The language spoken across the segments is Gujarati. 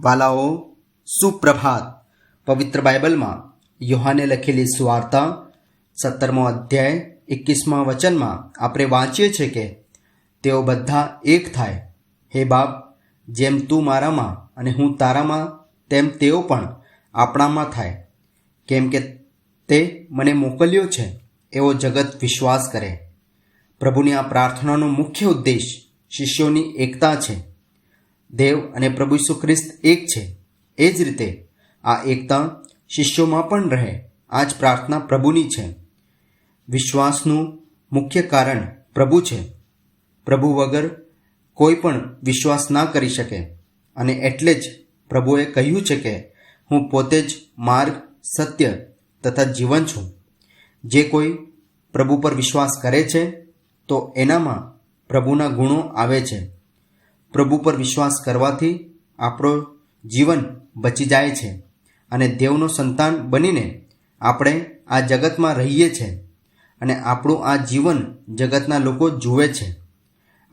વાલાઓ, સુપ્રભાત, પવિત્ર બાઇબલમાં યોહાને લખેલી સુવાર્તા, સત્તરમો અધ્યાય, એકવીસમા વચનમાં આપણે વાંચીએ છીએ કે તેઓ બધા એક થાય. હે બાપ, જેમ તું મારામાં અને હું તારામાં, તેમ તેઓ પણ આપણામાં થાય. કેમ કે તે મને મોકલ્યો છે, એવો જગત વિશ્વાસ કરે. પ્રભુની આ પ્રાર્થનાનો મુખ્ય ઉદ્દેશ શિષ્યોની એકતા છે. દેવ અને પ્રભુ ઈસુ ખ્રિસ્ત એક છે. એ જ રીતે આ એકતા શિષ્યોમાં પણ રહે. આ જ પ્રાર્થના પ્રભુની છે. વિશ્વાસનું મુખ્ય કારણ પ્રભુ છે. પ્રભુ વગર કોઈ પણ વિશ્વાસ ના કરી શકે. અને એટલે જ પ્રભુએ કહ્યું છે કે હું પોતે જ માર્ગ, સત્ય તથા જીવન છું. જે કોઈ પ્રભુ પર વિશ્વાસ કરે છે, તો એનામાં પ્રભુના ગુણો આવે છે. પ્રભુ પર વિશ્વાસ કરવાથી આપણો જીવન બચી જાય છે અને દેવનો સંતાન બનીને આપણે આ જગતમાં રહીએ છીએ અને આપણું આ જીવન જગતના લોકો જુએ છે.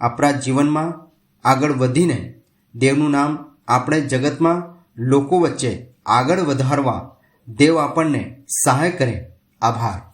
આપણા જીવનમાં આગળ વધીને દેવનું નામ આપણે જગતમાં લોકો વચ્ચે આગળ વધારવા દેવ આપણને સહાય કરે. આભાર.